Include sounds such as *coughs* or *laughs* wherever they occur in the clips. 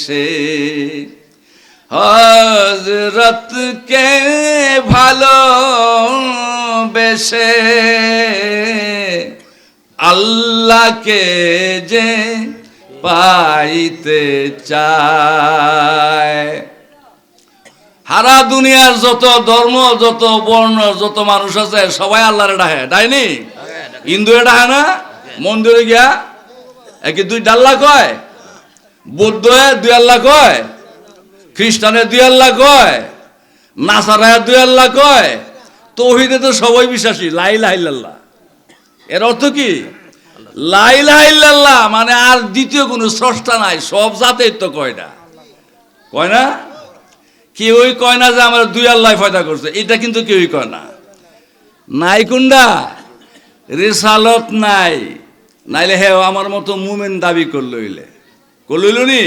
সে হজরতকে ভালো বেশে আল্লাহকে যে পাইতে চায়। হারা দুনিয়ার যত ধর্ম যত বর্ণ যত মানুষ আছে সবাই আল্লাহরে ডাহে ডাইনি হিন্দু ডাহে না? মন্দিরে গিয়া একে দুই ডাল্লা কয়? বৌদ্ধ দুই আল্লাহ কয় খ্রিস্টানের দুই আল্লাহ কয়, নাসারায় দুই আল্লাহ কয়, তৌহিদে তো সবাই বিশ্বাসী, লাই লাইল্লাহ এর অর্থ কি? লাই লাইল্লাহ মানে আর দ্বিতীয় কোনো স্রষ্টা নাই, সব জাতের তো কয় না। কয় না? কেউই কয় না যে আমার দুই আল্লাহ ফয়দা করছে, এটা কিন্তু কেউই কয় না। নাই কুন্ডা, রেসালত নাই, নাইলে হে আমার মতো মুমেন দাবি করল ইলে করল নি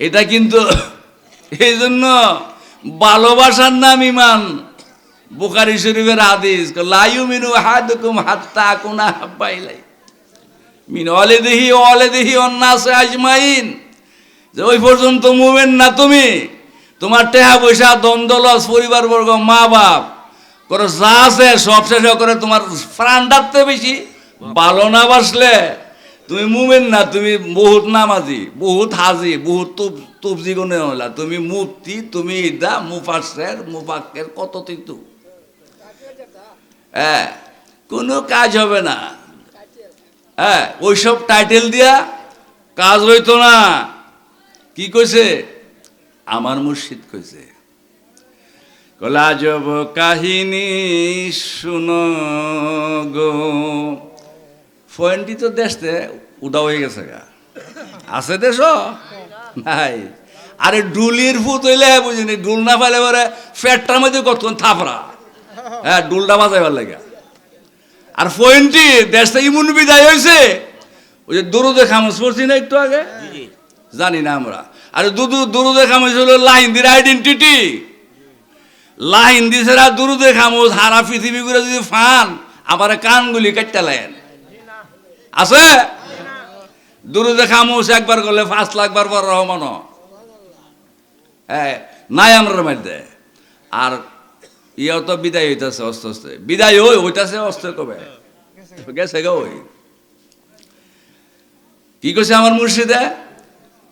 এটা কিন্তু এই জন্য ভালোবাসার নাম ইমান। বুখারি শরীফের হাদিস লাইউ মিনু হাদুকুম হাত্তা কুনা হাব্বাইলাই মিন অলে দেহি অলে দেহি অন্নাসে আজমাইন। যে ওই পর্যন্ত মুভেন না তুমি, তোমার টেহা পয়সা দ্বন্দ্বলস পরিবার বর্গ, মা বাপ, করে যা আছে সব শেষ করে তোমার প্রাণটাতে বেশি, ভালো না বাসলে তুমি মুমেন না, তুমি বহুত নামাজি, বহুত হাজি, বহুত তুপ তুপজি গুনে হলা তুমি মুক্তি তুমি ইদা, মুফাসের, মুফাক্কের, কত তিতু হ্যাঁ কোনো কাজ হবে না। হ্যাঁ ওইসব টাইটেল দিয়া কাজ হইতো না। কি কইছে? আমার মুর্শিদ কইছে। কলাজব কাহিনী শুনো গো। ফয়েন্টি তো দেশতে উদা হয়ে গেছে গা। আছে দেশ নাই। আরে ডুলির ফুত হইলে বুঝিনি ডুল না পাইলে পরে ফ্যাটটার মধ্যে কতক্ষণ থাপড়া। হ্যাঁ ডুলটা বাজাইবার লাগে আর ফয়েন্টি দেশটা ইমুন বিদায় হয়েছে ওই যে দরুদে খামস পড়ছি না একটু আগে? জানি না আমরা। আর দুদু দুরুদে খামস হলো লাহিন্দির আইডেন্টিটি লাহিন্দি ছাড়া দুরুদে খামস হারা পৃথিবী ঘুরে যদি ফান আবার কানগুলি কাটতে লাইন আছে? দুরুদে খামোশ একবার করলে পাঁচ লাখ বার বার রহমান। নাই আমরা মধ্যে। আর ইয়েও তো বিদায় হইতেছে, অস্তে অস্তে। বিদায় হই, হইতাছে অস্তে কবে? গেছে গো ওই। কি কইছে আমার মুর্শিদে?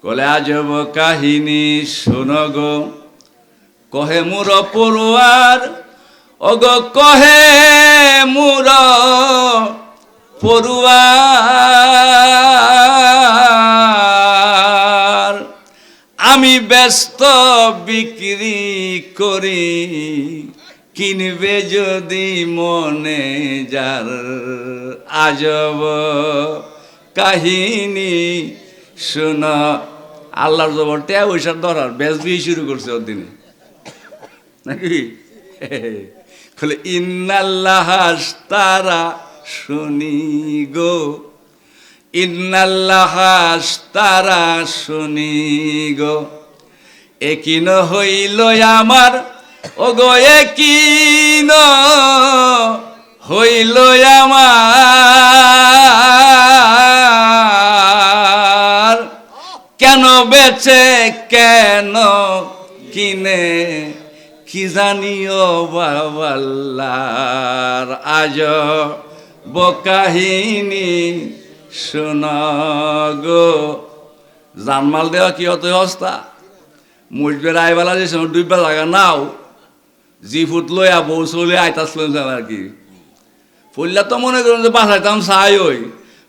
কলে আজব কাহিনী, শোনো গো। কহে মুর পড়ুয়ার অগ কহে মুর পড়ুয়ার। আমি ব্যস্ত বিক্রি করি, কিনবে যদি মনে যার আজব কাহিনী। শুন, আল্লাহর জবর ট্যা ওইসব ধরার বেশ দিয়ে শুরু করছে ওর দিনে। নাকি? *laughs* ইন্নাল্লাহ তারা শুনি গো। ইন্নাল্লাহ তারা শুনি গো। একিন হইল আমার ও গো একিন হইল আমার। কেন বেচে, কেন কিনে, কি জানিও বাবাল্লার আজ বকাহিনী গো। জানমাল দেওয়া কি হতো অবস্থা? মুজবের আইবেলা যে সময় ডুববা লাগা নাও। জি ফুট লইয়া বউ চলে আইতাছিল আর কি। ফুললা তো মনে করুন যে বাসাইতাম চাই ওই।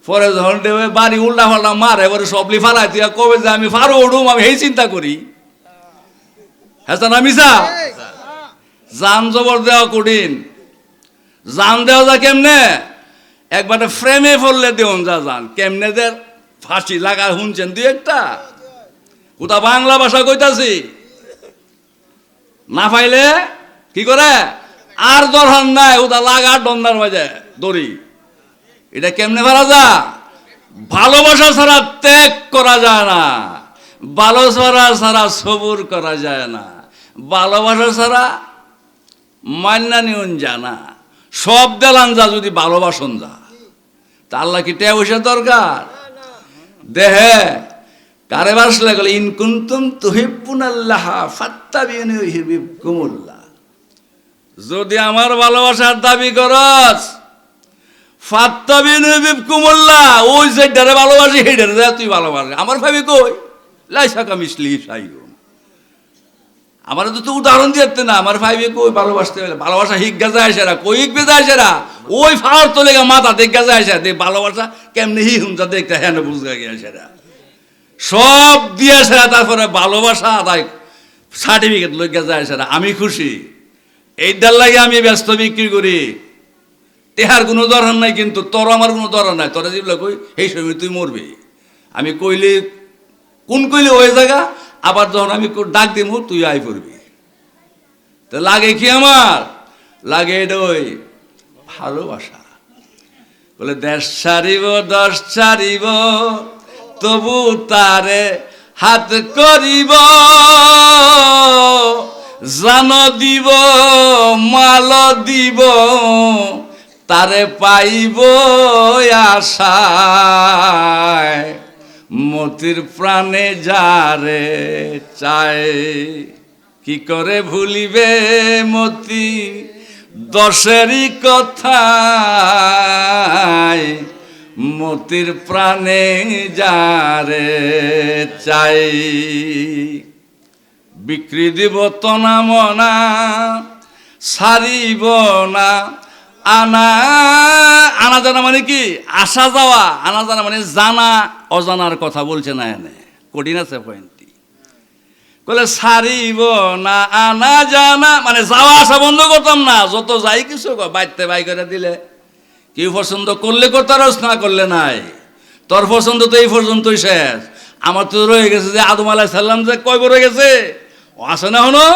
পরে যখন দেবে বাড়ি উল্টা ফাল্টা মারে এবারে সবলি ফালাই তুই কবে যে আমি ফারো উঠুম আমি এই চিন্তা করি। হ্যাঁ না মিসা? জান জবর দেওয়া কঠিন। জান দেওয়া যা কেমনে? একবারে ফ্রেমে ফললে দেউন যা জান কেমনেদের ফাঁসি লাগা শুনছেন দুই একটা? কোথা বাংলা ভাষা কইতাছি? না পাইলে কি করে? আর দরহান নাই, ওটা লাগা ডন্দার মাঝে, দড়ি। এটা কেমনে পারা যা ভালোবাসা ছাড়া ত্যাগ করা যায় না। ভালোবাসা ছাড়া সবুর করা যায় না। ভালোবাসা ছাড়া মান্না নিয়ন জানা সব দেলান যা যদি ভালোবাসন যা, তা আল্লাহ কি টেয়া পয়সা দরকার? দেহে, কারে বাসলে গেল ইনকুন্তুম তুহিব্বুন আল্লাহ ফাত্তাবিউনি ইউহিব্বুকুমুল্লাহ। যদি আমার ভালোবাসার দাবি করস, ফাত্তাবিউনি ইউহিব্বুকুমুল্লাহ, ওই যেটারে ভালোবাসি, সেইটারে যা তুই ভালোবাসি। আমার ভাবি কই? লাইসাকা মিসলি সাইও আমার তো তো উদাহরণ দিতে না, আমার ভাই কই ভালোবাসতে হলে ভালোবাসা হিজ্ঞা যায় সেরা, কই হিকবে যায় সেরা? ওই ফাওয়ার তোলে গা মাথা দেখা যায় সেরা। দেখ ভালোবাসা কেমনি হি হুমটা দেখতে হ্যাঁ বুঝতে গিয়া সেরা। সব দিয়ে সেরা, তারপরে ভালোবাসা আদায় সার্টিফিকেট লইয়া যায় সেরা। আমি খুশি। এইটার লাগে আমি ব্যস্ত বিক্রি করি। তেহার কোনো দরকার নাই কিন্তু তোর আমার কোনো দরকার নাই। তোরা যেগুলো কই, এই সময় তুই মরবি? আমি কইলে, কোন কইলে, ওই জায়গা? আবার যখন আমি ডাক দিব তুই আই পড়বি। তো লাগে কি আমার? লাগে ওই ভালোবাসা। বলে, দেশ ছাড়িব, দশ ছাড়িব, তবু তারে হাত করিব। জান দিব, মাল দিব, তারে পাইব আশায়। মতির প্রাণে যারে চায়, কি করে ভুলিবে মতি? দশেরই কথা মতির প্রাণে যারে চাই বিক্রি দিব তনা মনা, সারিব না, আনা আনা জানা মানে কি? আসা যাওয়া, আনা জানা মানে জানা। অজানার কথা বলছে না এনে। কঠিন আছে পয়েন্টটি বলে সারিব না আনা জানা মানে যাওয়া আসা বন্ধ করতাম না, যত যাই কিছু বাইতে বাই করে দিলে। কেউ পছন্দ করলে করতারস না করলে নাই। তোর পছন্দ তো এই পর্যন্তই শেষ। আমার তো রয়ে গেছে যে আদম আলাহ সাল্লাম যে কয় বড় গেছে? ও আছে না হনো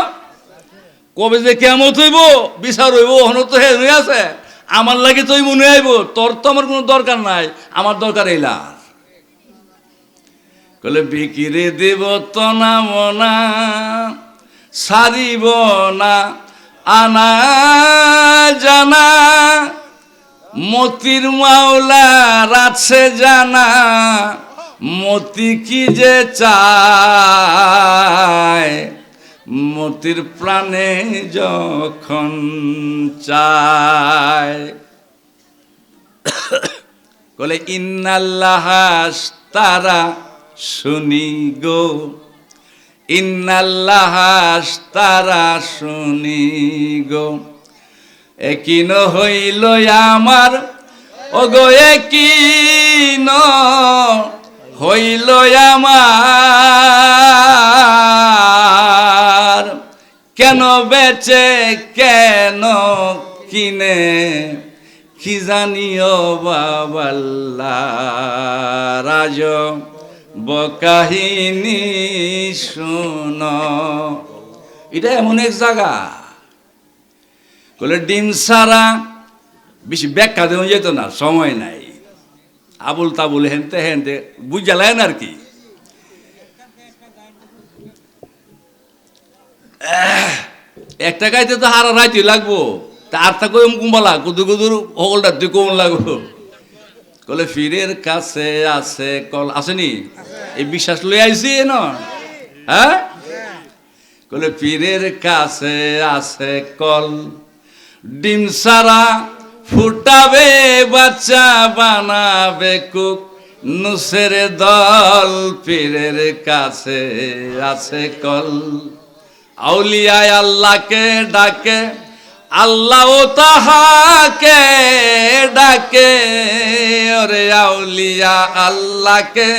কবে যে কেমত হইব, বিচার হইব হনো তো হে আছে। আমার লাগে তুই মনে আইব, তোর তো আমার কোনো দরকার নাই, আমার দরকার এইলা কলে বিকিরে দেব তো না মনা সারিব না, আনা জানা, মতির মাওলা আছে জানা, মতি কি যে চায়? মতির প্রাণে যখন চায়। *coughs* বলে ইন্নাল্লাহ তারা শুনি গো। ইন্নাল্লাহ তারা শুনি গো। একিন হইল আমার, ওগো একিন হইল আমার। কেন বেচে, কেন কিনে, কি জানিও বাবাল্লা রাজ। বকাহিনী শুন। এটা এমন এক জায়গা। বলে ডিম সারা বেশি ব্যাখ্যা দেওয়া যেত না, সময় নাই। আবুল তাবুল হেনতে হেনতে বুঝালেন আর কি। একটা গাইতে তো হারা রাইতে লাগবো, তা আটটা কই কুম্বালা কুদু কুদুর হগলটা দুই কমন লাগবো? কলে ফিরের কাছে আছে কল, আসেনি? এই বিশ্বাস লই আইছি ন হ্যাঁ? কলে পীরের কাছে আছে কল, ডিম সারা ফুটাবে, বাচ্চা বানাবে কুক। নুসের দল পীরের কাছে আছে কল। আউলিয়ায় আল্লাহকে ডাকে, আল্লাহ তাহাকে ডাকে। ওরে আউলিয়া আল্লাহকে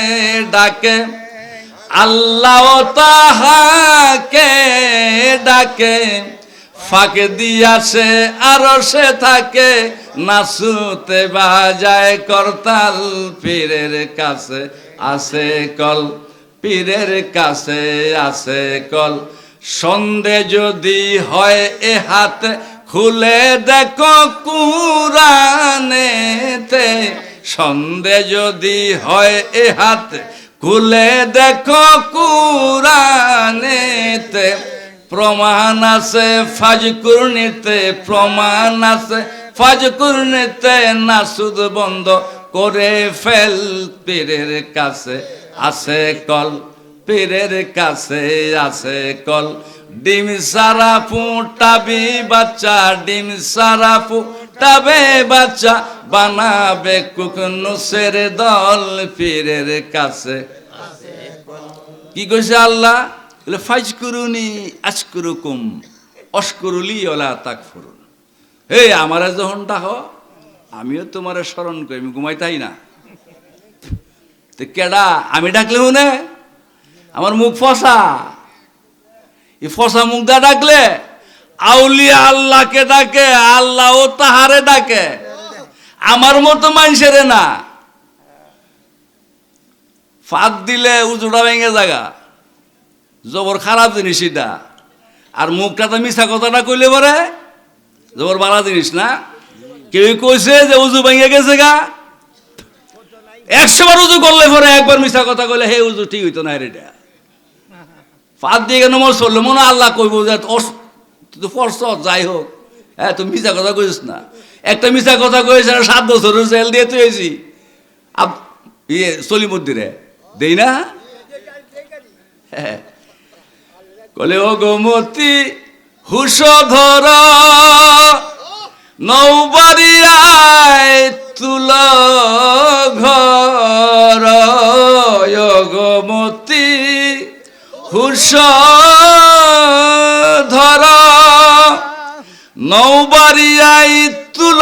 ডাকে। আল্লাহ তাহাকে ডাকে। ফাঁকে দিয়াছে আরও সে থাকে। নাচুতে বাজায় করতাল পীরের কাছে আছে কল। পীরের কাছে আছে কল। সন্ধে যদি হয় এ হাত খুলে দেখো কুরানেতে সন্ধে যদি হয় এ হাত, খুলে দেখো কুরানেতে প্রমাণ আছে ফাজকুরনিতে প্রমাণ আছে ফাজকুরনিতে নাসুদ বন্ধ করে ফেল পীরের কাছে। আছে কল, পীরের কাছে আছে কল। ডিম সারা ফুটাবি বাচ্চা, ডিম সারা ফুটাবে বাচ্চা বানাবে কুকনুসের দল পীরের কাছে। কি কইছে আল্লাহ? বলে ফাইজ করুনি আজকুরুকুম অস্করুলি ওলা তাক ফুরুন হে আমারে যখন ডাকো, আমিও তোমার স্মরণ করি, আমি ঘুমাই তাই না? তো কেডা, আমি ডাকলে শুনে? আমার মুখ ফসা। এই ফসা মুখ দা ডাকলে আউলিয়া আল্লাহকে ডাকে, আল্লাহ ও তাহারে ডাকে। আমার মতো মানুষের না। ফাঁদ দিলে উজুটা ভেঙে জায়গা। জবর খারাপ জিনিস এটা। আর মুখটা তো মিশা কথাটা কইলে পরে? জবর বালা জিনিস না? কেউ কইছে যে উজু ভেঙে গেছে গা। একশো বার উজু করলে পরে একবার মিশা কথা কইলে, হে উজু ঠিক হইতো না এটা। ফাঁদ দিয়ে কেন মনে চলল মনে আল্লাহ কইব যে তুই তো ফরস যাই হোক। হ্যাঁ তুমি মিশা কথা কইস না। একটা মিশা কথা কইস, আর সাত বছর জেল দিয়ে তুই আব ইয়ে সলিমুদ্দিরে দেই না? কলে ও গোমতি হুস ধর নৌবাড়িয়ায় তুল ঘর। গোমতি হুস নৌবাড়িয়ায় তুল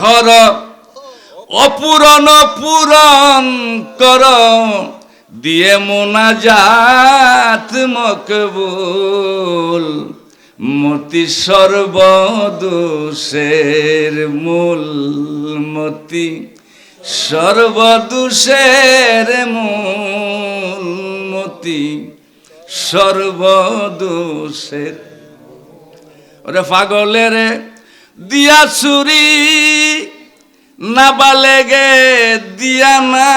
ঘর, অপূরণ পূরণ কর, দিয়ে মোনাজাত মকবুল, মতি সর্বদোষের মূল মতি সর্বদোষের মূল মতি সর্বদোষের ওরে পাগলের দিয়া চুরি না বালেগে দিয়া না